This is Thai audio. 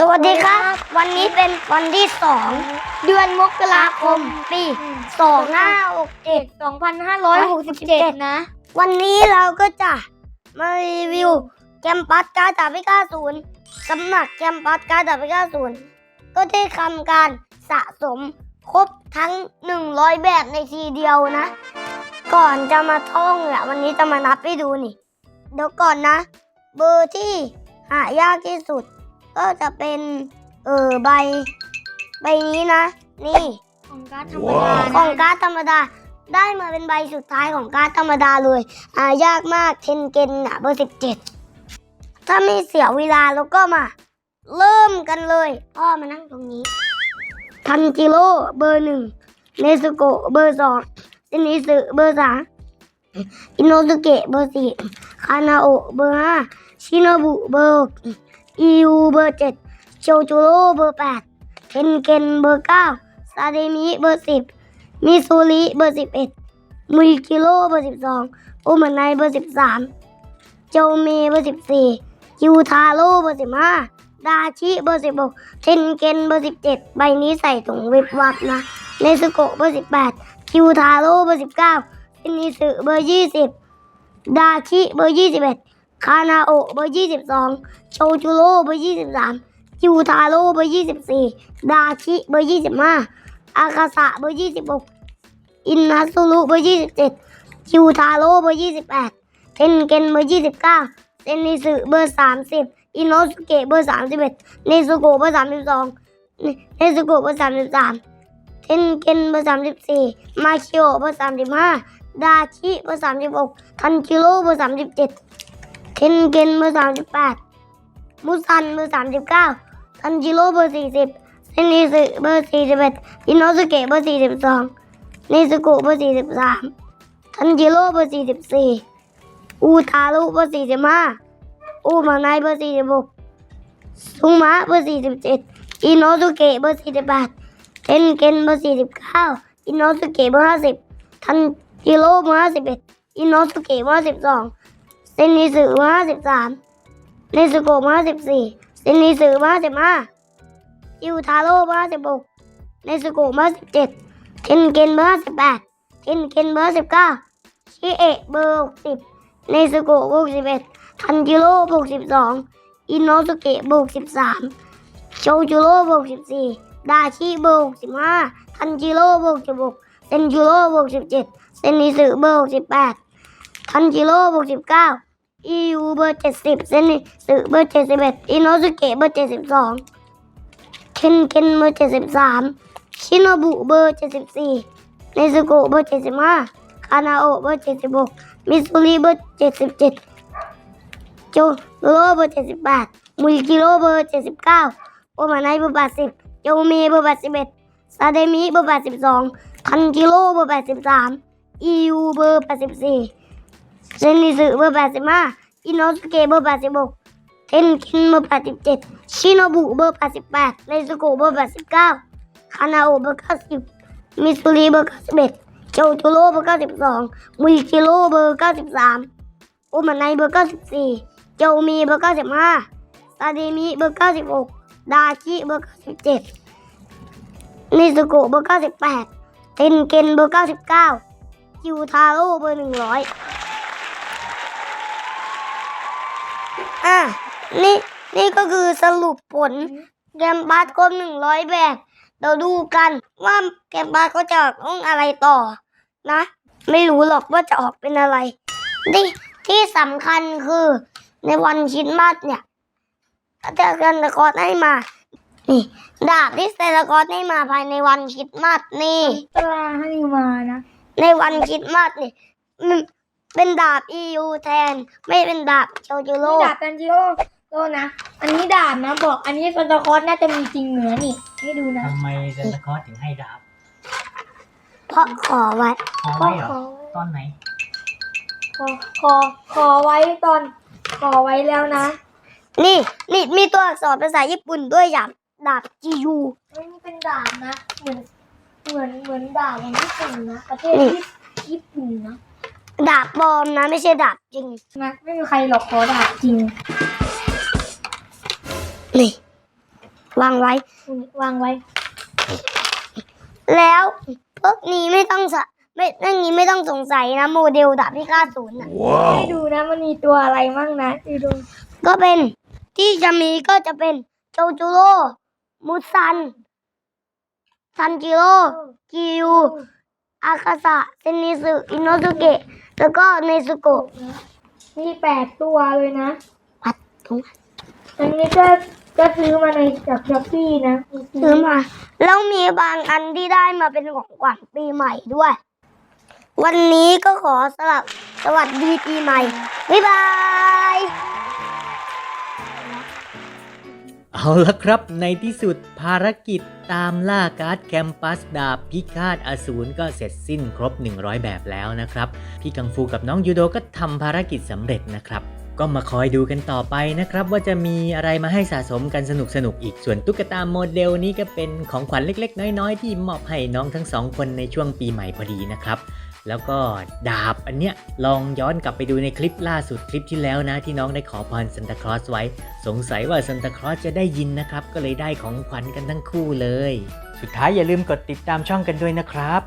สวัสดีครับ วันนี้เป็นวันที่สองเดือนมกราคม ปีสองห้าหกเจ็ด2567นะ วันนี้เราก็จะมารีวิวแคมปัสการดาพิฆาศูนย์สำนักแคมปัสการดาพิฆาศูนย์ก็ได้ทำการสะสมครบทั้ง100แบบในทีเดียวนะ ก่อนจะมาท่องเนี่ยวันนี้จะมานับให้ดูนี่ เดี๋ยวก่อนนะ เบอร์ที่หายากที่สุด ก็จะเป็นเออใบ ใบนี้นะ นี่ของการดธรรมดาขนะองการ์ดธรรมดา ได้มาเป็นใบสุดท้ายของการ์ดธรรมดาเลยหายากมากเทนเกนอะเบอร์สิบเจ็ดถ้าไม่เสียเวลาแล้วก็มา เริ่มกันเลยพ่อมานั่งตรงนี้ ทันจิโร่เบอร์หนึ่งเนซุโกะเบอร์สองเซนิสึเบอร์สามอินโนสุเกะเบอร์สี่คานาโอะเบอร์ห้าชิโนบุเบอร์หก อิยูเบอร์เจ็ดโจโจโร่เบอร์แปดเทนเกนเบอร์เก้าซาเดมิเบอร์สิบมิซูริเบอร์สิบเอ็ดมุยกิโลเบอร์สิบสองโอมันไนเบอร์สิบสามโจเมเบอร์สิบสี่คิวทาโร่เบอร์สิบห้าดาชิเบอร์สิบหกเทนเกนเบอร์สิบเจ็ดใบนี้ใส่ถุงวิบวับนะเนซุโกะเบอร์สิบแปดคิวทาโร่เบอร์สิบเก้าเทนนิสึเบอร์ยี่สิบดาชิเบอร์ยี่สิบเอ็ด คานาโอเบอร์ยี่สิบสองโชจูโร่เบอร์ยี่สิบสามคิวทาโร่เบอร์ยี่สิบสี่ดาชิเบอร์ยี่สิบห้าอากาสะเบอร์ยี่สิบหกอินนัสุรุเบอร์ยี่สิบเจ็ดคิวทาโร่เบอร์ยี่สิบแปดเทนเกนเบอร์ยี่สิบเก้าเซนนิสึเบอร์สามสิบอินโนสุเกะเบอร์สามสิบเอ็ดเนซุโกะเบอร์สามสิบสองเนซุโกะเบอร์สามสิบสามเทนเกนเบอร์สามสิบสี่มาคิโอเบอร์สามสิบห้าดาชิเบอร์สามสิบหกทันจิโร่เบอร์สามสิบเจ็ด เทนเกนเบอร์สามสิบแปดมุซันเบอร์สามสิบเก้าทันจิโร่เบอร์สี่สิบเซนิสึเบอร์สี่สิบเอ็ดอินโนสุเกะเบอร์สี่สิบสองเนซุกะเบอร์สี่สิบสามทันจิโร่เบอร์สี่สิบสี่อูทารุเบอร์สี่สิบห้าอูมาไนเบอร์สี่สิบหกซุมะเบอร์สี่สิบเจ็ดอินโนสุเกะเบอร์สี่สิบแปดเทนเกนเบอร์สี่สิบเก้าอินโนสุเกะเบอร์ห้าสิบทันจิโร่เบอร์ห้าสิบเอ็ดอินโนสุเกะเบอร์สิบสอง เซนิสึเบอร์ห้าสิบสามเนซุโกะเบอร์ห้าสิบสี่เซนิสึเบอร์ห้าสิบห้ายูทาโร่เบอร์สิบหกเนสโกะเบอร์สิบเจ็ดเทนเกนเบอร์สิบแปดเทนเกนเบอร์สิบเก้าชิเอะเบอร์หกสิบเนสโกะเบอร์สิบเอ็ดทันจิโร่เบอร์สิบสองอินโนสุเกะเบอร์สิบสามโชจูโร่เบอร์สิบสี่ดาชิเบอร์สิบห้าทันจิโร่เบอร์สิบหกเซนจูโร่เบอร์สิบเจ็ดเซนิสึเบอร์สิบแปดทันจิโร่เบอร์สิบเก้า อิยูเบอร์เจ็ดสิบเซนิสึเบอร์เจ็ดสิบเอ็ดอินโนสุเกะเบอร์เจ็ดสิบสองเคนเคนเบอร์เจ็ดสิบสามชิโนบุเบอร์เจ็ดสิบสี่เนซุโกะเบอร์เจ็ดสิบห้าคานาโอเบอร์เจ็ดสิบหกมิซูริเบอร์เจ็ดสิบเจ็ดโจโรเบอร์เจ็ดสิบแปดมุยกิโรเบอร์เจ็ดสิบเก้าโอมาไนเบอร์แปดสิบโจเมเบอร์แปดสิบเอ็ดซาเดมิเบอร์แปดสิบสองคันจิโรเบอร์แปดสิบสามอิยูเบอร์แปดสิบสี่ เซนิสึเบอร์แปดสิบห้าอินโนสเกเบอร์แปดสิบหกเทนเคนเบอร์แปดสิบเจ็ดชิโนบุเบอร์แปดสิบแปดเนซุโกเบอร์แปดสิบเก้าคานาโอเบอร์เก้าสิบมิสุริเบอร์เก้าสิบเอ็ดโจโจโรเบอร์เก้าสิบสองมุยคิโรเบอร์เก้าสิบสามโอมันไนเบอร์เก้าสิบสี่โจมีเบอร์เก้าสิบห้าซาเดมิเบอร์เก้าสิบหกดาชิเบอร์เก้าสิบเจ็ดเนซุโกเบอร์เก้าสิบแปดเทนเกนเบอร์เก้าสิบเก้าคิวทาโร่เบอร์หนึ่งร้อย อะนี่นี่ก็คือสรุปผลแกมบัสครบหนึ่งร้อยแบบเราดูกันว่าแกมบัสเขาจะออกอะไรต่อ นะ ไม่รู้หรอกว่าจะออกเป็นอะไรที่ที่สำคัญคือในวันคริดมาสเนี่ยเจอกันตะกอตให้มา นี่ ดาบที่เซนตะกอตให้มาภายในวันคริดมาสนี่ตราให้มานะ ในวันคริดมาสนี่มัน เป็นดาบ EU แทน ไม่เป็นดาบโจจูโร่นี่ดาบตันจิโร่โลนะ อันนี้ดาบนะบอก อันนี้ซันตาคลอสน่าจะมีจริงเหนือนี่ ให้ดูนะทำไมเซนตาคลอสถึงให้ดาบเพราะขอไว้ขอไว้เหรอตอนไหน ขอขอขอไว้ตอน ขอไว้แล้วนะ นี่นี่มีตัวอักษรภาษาญี่ปุ่นด้วยอย่างดาบจิยูเฮ้ยนี่เป็นดาบนะ เหมือนเหมือนเหมือนดาบของญี่ปุ่นนะประเทศนี่ญี่ปุ่นนะ ดาบปลอมนะไม่ใช่ดาบจริงนะไม่มีใครหรอกขอดาบจริง นี่ วางไว้ วางไว้ แล้วพวกนี้ไม่ต้องสะไม่เรื่องนี้ไม่ต้องสงสัยนะ โมเดลดาบพิฆาตศูนย์น่ะให้ดูนะมันมีตัวอะไรมั่งนะดูดูก็เป็นที่จะมีก็จะเป็นโจจูโร่มุซัน ซันจิโร่กิวอากาสะเซนิสึอินโนสุเกะ แล้วก็เนซุโกะมีแปดตัวเลยนะปัดตรงอันนี้ก็ก็ซื้อมาในจากช้อปปี้นะ ซื้อมา แล้วมีบางอันที่ได้มาเป็นของขวัญปีใหม่ด้วย วันนี้ก็ขอสลับสวัสดีปีใหม่ บ๊ายบาย เอาละครับในที่สุดภารกิจตามล่าการ์ดแคมปัสดาบพิฆาตอสูรก็เสร็จสิ้นครบ 100 แบบแล้วนะครับ พี่กังฟูกับน้องยูโดก็ทำภารกิจสำเร็จนะครับ ก็มาคอยดูกันต่อไปนะครับ ว่าจะมีอะไรมาให้สะสมกันสนุกสนุกๆอีกส่วนตุ๊กตาโมเดลนี้ก็เป็นของขวัญเล็ก ๆ น้อย ๆ ที่มอบให้น้องทั้งสองคนในช่วงปีใหม่พอดีนะครับ แล้วก็ดาบอันเนี้ยลองย้อนกลับไปดูในคลิปล่าสุดคลิปที่แล้วนะ ที่น้องได้ขอพรซันตาคลอสไว้ สงสัยว่าซันตาคลอสจะได้ยินนะครับ ก็เลยได้ของขวัญกันทั้งคู่เลย สุดท้ายอย่าลืมกดติดตามช่องกันด้วยนะครับ